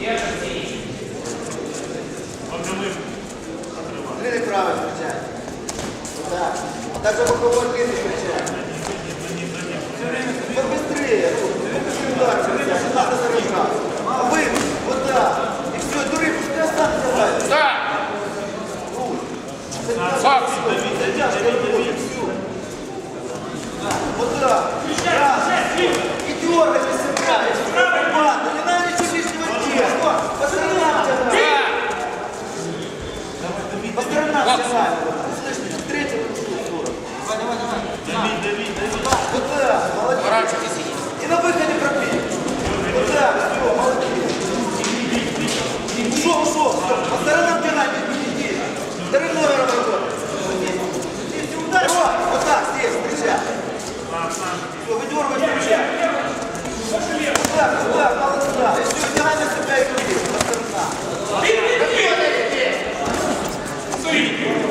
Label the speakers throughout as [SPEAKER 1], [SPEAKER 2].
[SPEAKER 1] Три так. включають. так Отак за боковой три не включають. Ви быстрее. Ви удар. Все время 16 раз. А ви, так. І все, дури, пускай сам давай. Так. Русь. Це тяжко. Це тяжко.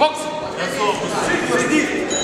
[SPEAKER 1] 박수! 박수!